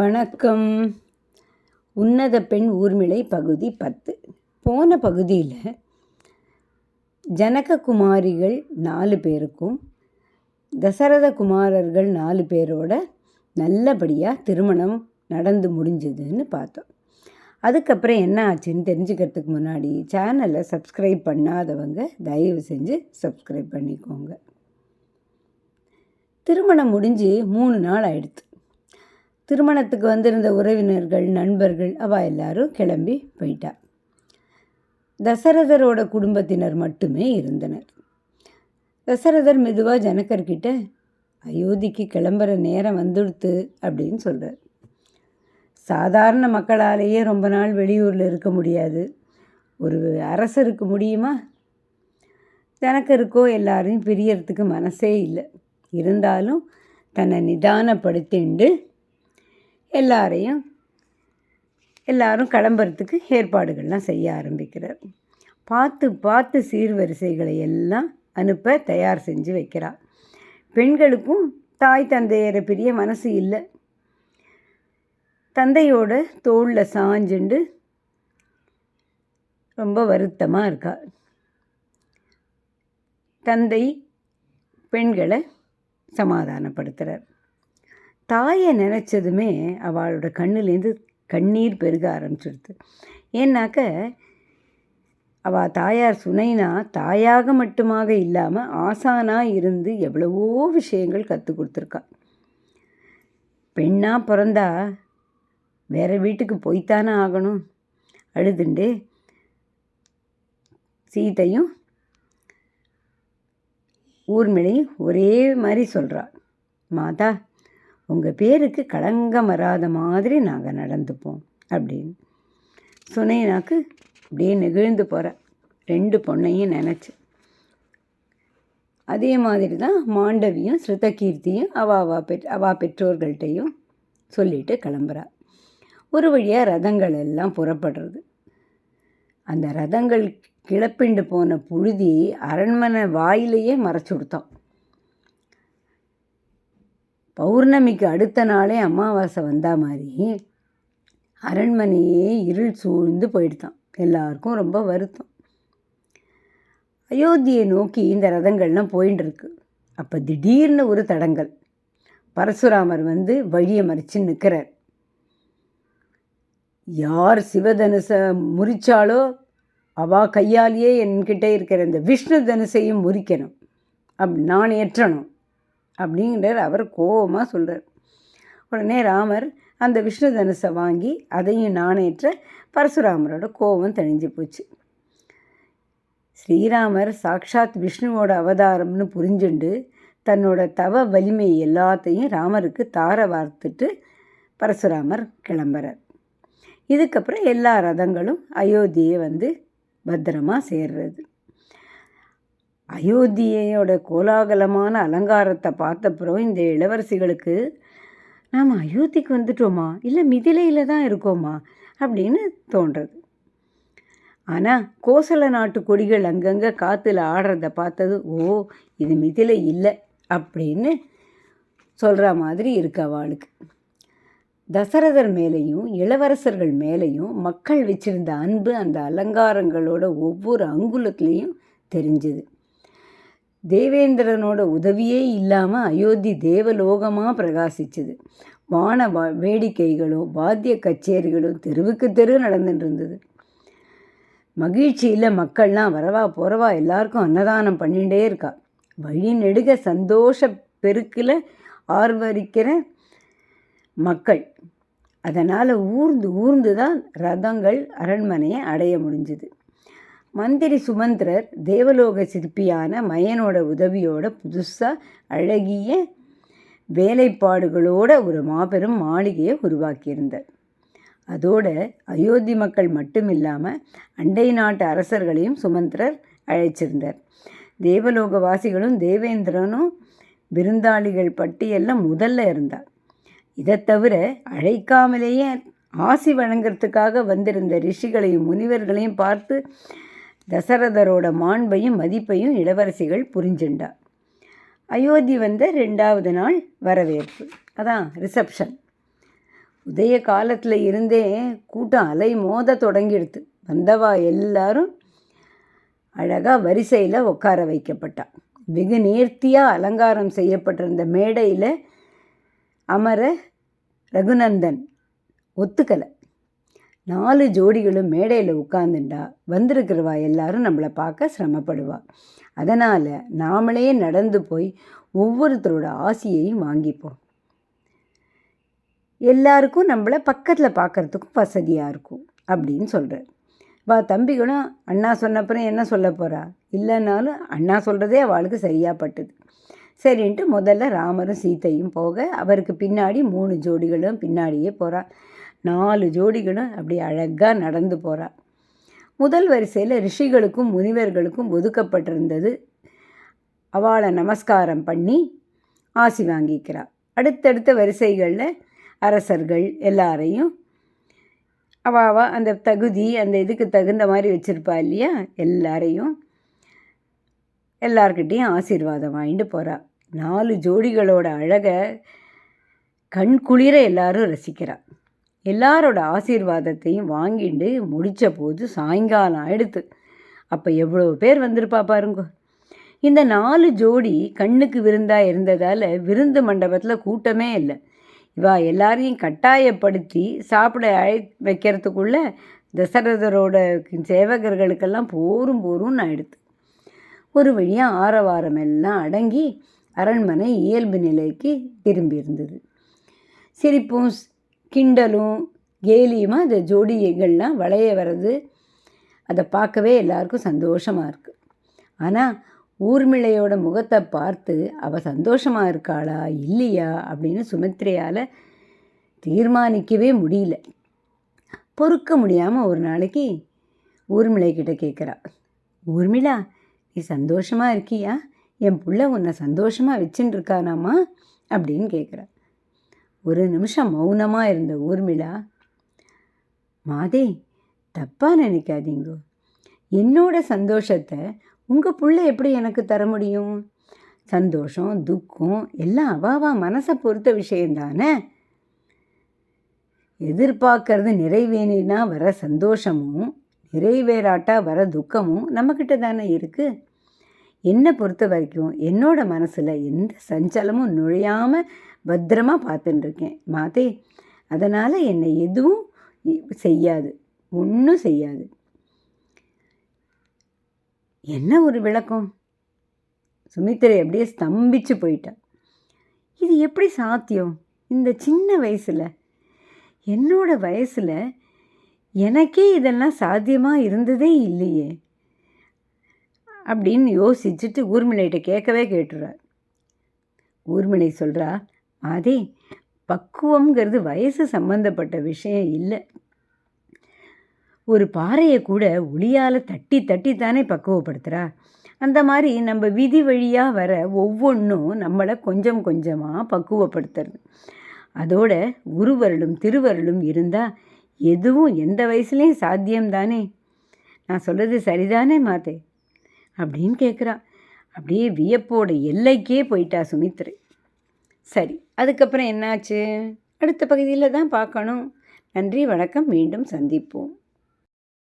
வணக்கம். உன்னத பெண் ஊர்மிளை பகுதி பத்து. போன பகுதியில் ஜனககுமாரிகள் நாலு பேருக்கும் தசரத குமாரர்கள் நாலு பேரோட நல்லபடியாக திருமணம் நடந்து முடிஞ்சதுன்னு பார்த்தோம். அதுக்கப்புறம் என்ன ஆச்சுன்னு தெரிஞ்சுக்கிறதுக்கு முன்னாடி சேனலை சப்ஸ்கிரைப் பண்ணாதவங்க தயவு செஞ்சு சப்ஸ்கிரைப் பண்ணிக்கோங்க. திருமணம் முடிஞ்சு மூணு நாள் ஆயிடுத்து. திருமணத்துக்கு வந்திருந்த உறவினர்கள் நண்பர்கள் அவள் எல்லாரும் கிளம்பி போயிட்டா. தசரதரோட குடும்பத்தினர் மட்டுமே இருந்தனர். தசரதர் மெதுவாக ஜனக்கர்கிட்ட அயோத்திக்கு கிளம்புற நேரம் வந்துடுத்து அப்படின்னு சொல்கிறார் சாதாரண மக்களாலேயே ரொம்ப நாள் வெளியூரில் இருக்க முடியாது. ஒரு அரசருக்கு முடியுமா? ஜனக்கருக்கோ எல்லாரையும் பிரியறதுக்கு மனசே இல்லை. இருந்தாலும் தன்னை நிதானப்படுத்திண்டு எல்லாரையும் எல்லாரும் கிளம்புறதுக்கு ஏற்பாடுகள்லாம் செய்ய ஆரம்பிக்கிறார். பார்த்து பார்த்து சீர்வரிசைகளை எல்லாம் அனுப்ப தயார் செஞ்சு வைக்கிறார். பெண்களுக்கும் தாய் தந்தையரை பெரிய மனசு இல்லை. தந்தையோட தோளில் சாஞ்சுண்டு ரொம்ப வருத்தமாக இருக்கா. தந்தை பெண்களை சமாதானப்படுத்துகிறார் தாயை நினச்சதுமே அவளோட கண்ணுலேருந்து கண்ணீர் பெருக ஆரம்பிச்சிடுது ஏன்னாக்க அவள் தாயார் சுனைனா தாயாக மட்டுமாக இல்லாமல் ஆசானாக இருந்து எவ்வளவோ விஷயங்கள் கற்றுக் கொடுத்துருக்கா. பெண்ணாக பிறந்தா வேறு வீட்டுக்கு போய்த்தானே ஆகணும். அழுதுண்டு சீதையும் ஊர்மிளையும் ஒரே மாதிரி சொல்கிறாள் மாதா உங்கள் பேருக்கு களங்கம் வராத மாதிரி நாங்கள் நடந்துப்போம் அப்படின்னு. சுனைனாக்கு அப்படியே நெகிழ்ந்து போகிற ரெண்டு பொண்ணையும் நினச்சி. அதே மாதிரி தான் மாண்டவியும் ஸ்ருதகீர்த்தியும் அவா அவா பெற் அவா பெற்றோர்கள்ட்டையும் சொல்லிட்டு கிளம்புறா. ஒரு வழியாக ரதங்கள் எல்லாம் புறப்படுறது. அந்த ரதங்கள் கிளப்பிண்டு போன புழுதி அரண்மனை வாயிலேயே மறைச்சு கொடுத்தான் பௌர்ணமிக்கு அடுத்த நாளே அமாவாசை வந்தா மாதிரி அரண்மனையே இருள் சூழ்ந்து போயிடுதான். எல்லாருக்கும் ரொம்ப வருத்தம். அயோத்தியை நோக்கி இந்த ரதங்கள்லாம் போயின்னு இருக்கு அப்போ திடீர்னு ஒரு தடங்கல். பரசுராமர் வந்து வழியை மறைச்சு நிற்கிறார் யார் சிவதனுசை முறிச்சாலோ அவா கையாலேயே என்கிட்ட இருக்கிற இந்த விஷ்ணு தனுசையும் முறிக்கணும். அப் நான் ஏற்றணும். அப்படிங்கிறார். அவர் கோபமாக சொல்கிறார் உடனே ராமர் அந்த விஷ்ணு தனுசை வாங்கி அதையும் நாணேற்ற பரசுராமரோட கோபம் தணிஞ்சு போச்சு. ஸ்ரீராமர் சாக்ஷாத் விஷ்ணுவோட அவதாரம்னு புரிஞ்சுண்டு தன்னோட தவ வலிமை எல்லாத்தையும் ராமருக்கு தார வார்த்துட்டு பரசுராமர் கிளம்புறார். இதுக்கப்புறம் எல்லா ரதங்களும் அயோத்தியை வந்து பத்திரமாக சேர்றது. அயோத்தியோட கோலாகலமான அலங்காரத்தை பார்த்தப்புறம் இந்த இளவரசிகளுக்கு நாம் அயோத்திக்கு வந்துட்டோமா? இல்லை மிதிலையில் தான் இருக்கோமா? அப்படின்னு தோன்றது. ஆனால் கோசல நாட்டு கொடிகள் அங்கங்கே காற்றுல ஆடுறத பார்த்தது ஓ இது மிதிலை இல்லை அப்படின்னு சொல்கிற மாதிரி இருக்கு அவளுக்கு. தசரதர் மேலேயும் இளவரசர்கள் மேலேயும் மக்கள் வச்சிருந்த அன்பு அந்த அலங்காரங்களோட ஒவ்வொரு அங்குலத்துலேயும் தெரிஞ்சுது. தேவேந்திரனோட உதவியே இல்லாமல் அயோத்தி தேவலோகமாக பிரகாசிச்சுது. வான வா வேடிக்கைகளும் வாத்திய கச்சேரிகளும் தெருவுக்கு தெரு நடந்துட்டு இருந்தது. மகிழ்ச்சியில் மக்கள்லாம் வரவா போகிறவா எல்லாருக்கும் அன்னதானம் பண்ணிகிட்டே இருக்கா. வழி நெடுக சந்தோஷ பெருக்கில் ஆர்வரிக்கிற மக்கள். அதனால் ஊர்ந்து ஊர்ந்து தான் ரதங்கள் அரண்மனையை அடைய முடிஞ்சுது. மந்திரி சுமந்திரர் தேவலோக சிற்பியான மயனோட உதவியோட புதுசாக அழகிய வேலைப்பாடுகளோட ஒரு மாபெரும் மாளிகையை உருவாக்கியிருந்தார். அதோட அயோத்தி மக்கள் மட்டும் இல்லாமல் அண்டை நாட்டு அரசர்களையும் சுமந்திரர் அழைச்சிருந்தார். தேவலோகவாசிகளும் தேவேந்திரனும் விருந்தாளிகள் பட்டியலில் முதல்ல இருந்தார். இதை தவிர அழைக்காமலேயே ஆசி வழங்கிறதுக்காக வந்திருந்த ரிஷிகளையும் முனிவர்களையும் பார்த்து தசரதரோட மாண்பையும் மதிப்பையும் இளவரசிகள் புரிஞ்சுண்டா. அயோத்தி வந்த ரெண்டாவது நாள் வரவேற்பு. அதான் ரிசப்ஷன் உதய காலத்தில் இருந்தே கூட்டம் அலை மோத தொடங்கிடுது வந்தவா எல்லாரும் அழகாக வரிசையில் உட்கார வைக்கப்பட்டா. வெகு நேர்த்தியாக அலங்காரம் செய்யப்பட்டிருந்த மேடையில் அமர ரகுநந்தன் ஒத்துக்கலை. நாலு ஜோடிகளும் மேடையில் உட்காந்துண்டா வந்திருக்கிறவா எல்லாரும் நம்மளை பார்க்க சிரமப்படுவா. அதனால் நாமளே நடந்து போய் ஒவ்வொருத்தரோட ஆசையையும் வாங்கிப்போம். எல்லாருக்கும் நம்மளை பக்கத்தில் பார்க்குறதுக்கும் வசதியாக இருக்கும் அப்படின்னு சொல்கிறார் வா தம்பிகளும் அண்ணா சொன்னப்புறம் என்ன சொல்ல போகிறா இல்லைன்னாலும் அண்ணா சொல்கிறதே அவளுக்கு சரியாக பட்டுது. சரின்ட்டு முதல்ல ராமரும் சீத்தையும் போக அவருக்கு பின்னாடி மூணு ஜோடிகளும் பின்னாடியே போகிறா நாலு ஜோடிகளும் அப்படி அழகாக நடந்து போகிறா முதல் வரிசையில் ரிஷிகளுக்கும் முனிவர்களுக்கும் ஒதுக்கப்பட்டிருந்தது. அவளை நமஸ்காரம் பண்ணி ஆசி வாங்கிக்கிறா. அடுத்தடுத்த வரிசைகளில் அரசர்கள் எல்லாரையும் அவாவா அந்த தகுதி அந்த இதுக்கு தகுந்த மாதிரி வச்சுருப்பா இல்லையா? எல்லாரையும் எல்லார்கிட்டேயும் ஆசீர்வாதம் வாங்கிட்டு போகிறா நாலு ஜோடிகளோட அழகை கண் குளிர எல்லாரும் ரசிக்கிறா. எல்லாரோட ஆசீர்வாதத்தையும் வாங்கிட்டு முடித்த போது சாயங்காலம் ஆயிடுத்து. அப்போ எவ்வளோ பேர் வந்திருப்பா பாருங்க. இந்த நாலு ஜோடி கண்ணுக்கு விருந்தாக இருந்ததால் விருந்து மண்டபத்தில் கூட்டமே இல்லை. இவா எல்லாரையும் கட்டாயப்படுத்தி சாப்பிட அழை வைக்கிறதுக்குள்ள தசரதரோட சேவகர்களுக்கெல்லாம் போரும் போரும்னு ஆயிடுது ஒரு வழியாக ஆரவாரம் எல்லாம் அடங்கி அரண்மனை இயல்பு நிலைக்கு திரும்பி இருந்தது. சிரிப்பும் கிண்டலும் கேலியுமா அந்த ஜோடிகள்லாம் வளைய வர்றது அதை பார்க்கவே எல்லாருக்கும் சந்தோஷமாக இருக்குது ஆனால் ஊர்மிளையோட முகத்தை பார்த்து அவள் சந்தோஷமாக இருக்காளா இல்லையா அப்படின்னு சுமித்ரையால் தீர்மானிக்கவே முடியல. பொறுக்க முடியாமல் ஒரு நாளைக்கு ஊர்மிளை கிட்ட கேட்குறா ஊர்மிளா நீ சந்தோஷமாக இருக்கியா? என் புள்ள உன்னை சந்தோஷமாக வச்சுட்டு இருக்கானாமா? அப்படின்னு கேட்குறா ஒரு நிமிஷம் மௌனமாக இருந்த ஊர்மிளா மாதே தப்பாக நினைக்காதீங்க. என்னோட சந்தோஷத்தை உங்கள் புள்ள எப்படி எனக்கு தர முடியும்? சந்தோஷம் துக்கம் எல்லாம் அவாவா மனசை பொறுத்த விஷயந்தானே எதிர்பார்க்கறது நிறைவேறினா வர சந்தோஷமும் நிறைவேறாட்டா வர துக்கமும் நம்மக்கிட்ட தானே இருக்குது என்னை பொறுத்த வரைக்கும் என்னோட மனசில் எந்த சஞ்சலமும் நுழையாமல் பத்திரமா பார்த்துட்டுருக்கேன் மாதே அதனால் என்னை எதுவும் செய்யாது. ஒன்றும் செய்யாது. என்ன ஒரு விளக்கம்? சுமித்திரை அப்படியே ஸ்தம்பிச்சு போயிட்டா. இது எப்படி சாத்தியம்? இந்த சின்ன வயசில். என்னோட வயசில் எனக்கே இதெல்லாம் சாத்தியமாக இருந்ததே இல்லையே. அப்படின்னு யோசிச்சுட்டு ஊர்மிளைகிட்ட கேட்கவே கேட்டுறார். ஊர்மிளை சொல்கிறா அதே பக்குவங்கிறது வயசு சம்மந்தப்பட்ட விஷயம் இல்லை. ஒரு பாறையை கூட ஒளியால் தட்டி தட்டி தானே பக்குவப்படுத்துகிறா அந்த மாதிரி நம்ம விதி வழியாக வர ஒவ்வொன்றும் நம்மளை கொஞ்சம் கொஞ்சமாக பக்குவப்படுத்துறது அதோட உருவருளும் திருவருளும் இருந்தால் எதுவும் எந்த வயசுலேயும் சாத்தியம்தானே நான் சொல்கிறது சரிதானே மாத்தே அப்படின்னு கேட்குறா அப்படியே வியப்போட எல்லைக்கே போயிட்டா சுமித்ரை. சரி அதுக்கப்புறம் என்னாச்சு? அடுத்த பகுதியில் தான் பார்க்கணும். நன்றி வணக்கம். மீண்டும் சந்திப்போம்.